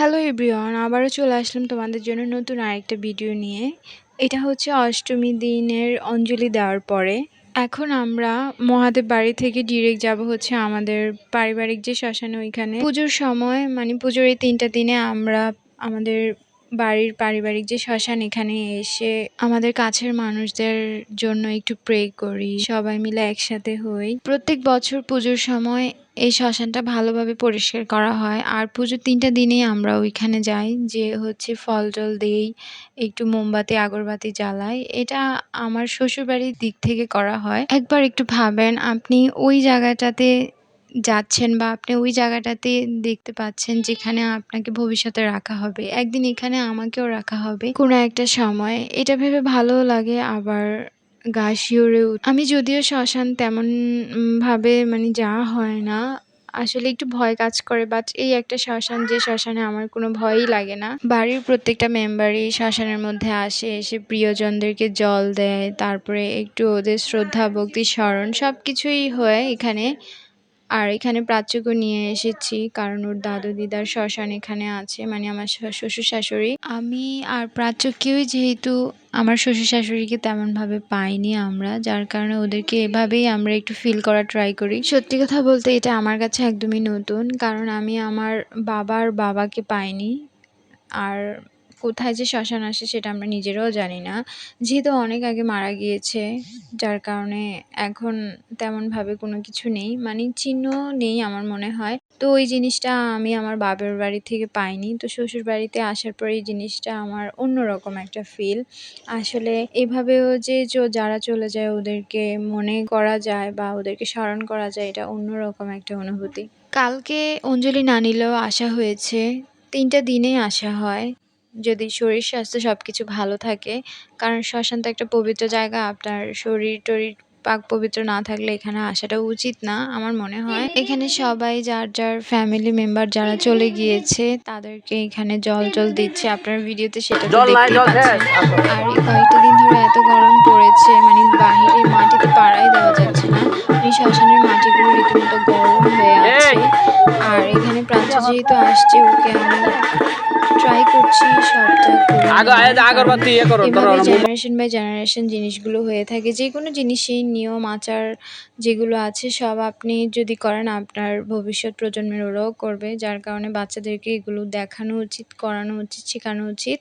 Hello everyone আবারও চলে আসলাম তোমাদের জন্য নতুন আরেকটা ভিডিও নিয়ে। এটা হচ্ছে অষ্টমী দিনের অঞ্জলি দেওয়ার পরে। এখন আমরা মহাদেব বাড়ি থেকে ডিরেক্ট যাব হচ্ছে আমাদের পারিবারিক যে শ্মশান ওইখানে। পুজোর সময় মানে পুজোর এই তিনটা দিনে আমরা আমাদের বাড়ির পারিবারিক যে শ্মশান এখানে এসে আমাদের কাছের মানুষদের জন্য একটু প্রে করি, সবাই মিলে একসাথে হই। প্রত্যেক বছর পুজোর সময় এই শ্মশানটা ভালোভাবে পরিষ্কার করা হয়। আর পুজোর তিনটা দিনেই আমরা ওইখানে যাই, যে হচ্ছে ফল টল দিই, একটু মোমবাতি, আগরবাতি জ্বালাই। এটা আমার শ্বশুরবাড়ির দিক থেকে করা হয়। একবার একটু ভাবেন, আপনি ওই জায়গাটাতে যাচ্ছেন বা আপনি ওই জায়গাটাতে দেখতে পাচ্ছেন যেখানে আপনাকে ভবিষ্যতে রাখা হবে। একদিন এখানে আমাকেও রাখা হবে। কোনো একটা সময়। এটা ভেবে ভালোও লাগে আবার গা শিউরে আমি যদিও শ্মশান তেমন ভাবে মানে যাওয়া হয় না। আসলে একটু ভয় কাজ করে বাট এই একটা শ্মশান যে শ্মশানে আমার কোনো ভয়ই লাগে না। বাড়ির প্রত্যেকটা মেম্বারই শ্মশানের মধ্যে আসে, এসে প্রিয়জনদেরকে জল দেয়, তারপরে একটু ওদের শ্রদ্ধা, ভক্তি, স্মরণ সব কিছুই হয় এখানে। আর এখানে প্রাচ্যকেও নিয়ে এসেছি, কারণ ওর দাদু দিদার শ্মশান এখানে আছে মানে আমার শ্বশুর শাশুড়ি। আমি আর প্রাচ্য কেউই যেহেতু আমার শ্বশুর শাশুড়িকে তেমনভাবে পাইনি আমরা, যার কারণে ওদেরকে এভাবেই আমরা একটু ফিল করা ট্রাই করি। সত্যি কথা বলতে এটা আমার কাছে একদমই নতুন, কারণ আমি আমার বাবার বাবাকে পাইনি, আর কোথায় যে শ্মশান আসে সেটা আমরা নিজেরাও জানি না। যেহেতু অনেক আগে মারা গিয়েছে, যার কারণে এখন তেমনভাবে কোনো কিছু নেই। মানে চিহ্ন নেই আমার মনে হয়। তো ওই জিনিসটা আমি আমার বাবার বাড়ি থেকে পাইনি। তো শ্বশুর বাড়িতে আসার পর এই জিনিসটা আমার অন্যরকম একটা ফিল আসলে এভাবেও যে যারা চলে যায় ওদেরকে মনে করা যায় বা ওদেরকে স্মরণ করা যায়, এটা অন্যরকম একটা অনুভূতি। কালকে অঞ্জলি না নিলেও আসা হয়েছে। তিনটা দিনেই আসা হয়। যদি শরীর স্বাস্থ্য সব কিছু ভালো থাকে কারণ শ্মশান তো একটা পবিত্র জায়গা আপনার শরীর টরীর পাক পবিত্র না থাকলে এখানে আসাটা উচিত না আমার মনে হয়। এখানে সবাই যার যার ফ্যামিলি মেম্বার যারা চলে গিয়েছে তাদেরকে এখানে জল জল দিচ্ছে। আপনার ভিডিওতে সেটা তো দেখতেই পাচ্ছেন। আর কয়েকটা দিন ধরে এত গরম পড়েছে মানে বাহিরে মাটিতে পাড়াই দেওয়া যাচ্ছে না এই শ্মশানের মাটিগুলো রীতিমতো গরম হয়ে আছে। আর এখানে প্রাচ্য যেহেতু আসছে ওকে আমি করছি সবটা এভাবে জেনারেশন বাই জেনারেশন জিনিসগুলো হয়ে থাকে যে কোনো জিনিসেই নিয়ম আচার যেগুলো আছে সব আপনি যদি করেন আপনার ভবিষ্যৎ প্রজন্মের ওরাও করবে যার কারণে বাচ্চাদেরকে এগুলো দেখানো উচিত করানো উচিত শেখানো উচিত।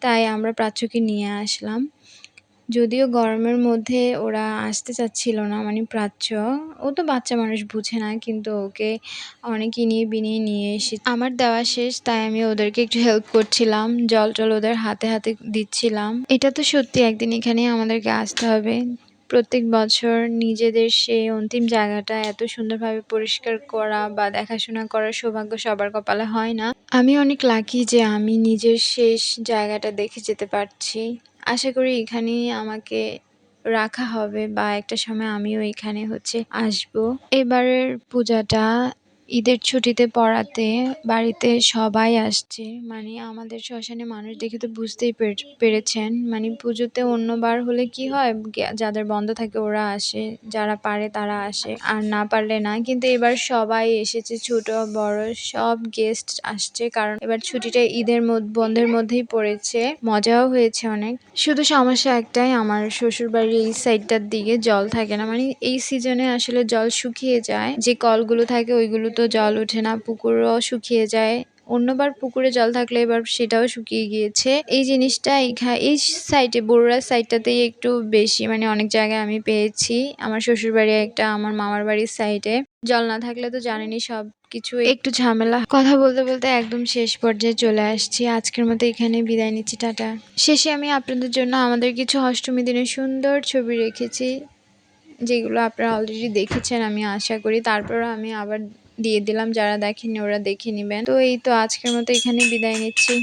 তাই আমরা প্রাচ্যকে নিয়ে আসলাম। যদিও গরমের মধ্যে ওরা আসতে চাচ্ছিল না মানে প্রাচ্য। ও তো বাচ্চা মানুষ বুঝে না, কিন্তু ওকে অনেক ইনিয়ে বিনিয়ে নিয়ে এসে আমার দেওয়া শেষ, তাই আমি ওদেরকে একটু হেল্প করছিলাম, জল টল ওদের হাতে হাতে দিচ্ছিলাম। এটা তো সত্যি, একদিন এখানেই আমাদেরকে আসতে হবে। প্রত্যেক বছর নিজেদের সেই অন্তিম জায়গাটা এত সুন্দরভাবে পরিষ্কার করা বা দেখাশোনা করার সৌভাগ্য সবার কপালে হয় না। আমি অনেক লাকি যে আমি নিজের শেষ জায়গাটা দেখে যেতে পারছি। আশা করি এখানেই আমাকে রাখা হবে বা একটা সময় আমিও এখানে হচ্ছে আসব। এবারের পূজাটা ঈদের ছুটিতে পড়াতে বাড়িতে সবাই আসছে। মানে আমাদের শ্মশানে মানুষ দেখে তো বুঝতেই পেরেছেন। মানে পুজোতে অন্যবার হলে কি হয়? যাদের বন্ধ থাকে ওরা আসে, যারা পারে তারা আসে, আর না পারলে না। কিন্তু এবার সবাই এসেছে, ছোট, বড়, সব গেস্ট আসছে। কারণ এবার ছুটিটা ঈদের বন্ধের মধ্যেই পড়েছে। মজাও হয়েছে অনেক। শুধু সমস্যা একটাই, আমার শ্বশুর বাড়ির এই সাইডটার দিকে জল থাকে না। মানে এই সিজনে আসলে জল শুকিয়ে যায়। যে কলগুলো থাকে ওইগুলো তো জল ওঠে না, পুকুরও শুকিয়ে যায়। অন্যবার পুকুরে জল থাকলে এবার সেটাও শুকিয়ে গিয়েছে। এই জিনিসটা এই সাইডে বড়ুরা সাইডটাতেই একটু বেশি মানে অনেক জায়গায় আমি পেয়েছি। আমার শ্বশুর বাড়ি একটা, আমার মামার বাড়ির সাইডে জল না থাকলে তো জানেনি সব কিছু একটু ঝামেলা। কথা বলতে বলতে একদম শেষ পর্যায়ে চলে আসছি। আজকের মতো এখানে বিদায় নিচ্ছি, টাটা। শেষে আমি আপনাদের জন্য আমাদের কিছু অষ্টমী দিনের সুন্দর ছবি রেখেছি, যেগুলো আপনারা অলরেডি দেখেছেন, আমি আশা করি। তারপরও আমি আবার দিয়ে দিলাম, যারা দেখেনি ওরা দেখে নেবেন। তো এই তো আজকের মতো এখানে বিদায় নিচ্ছি।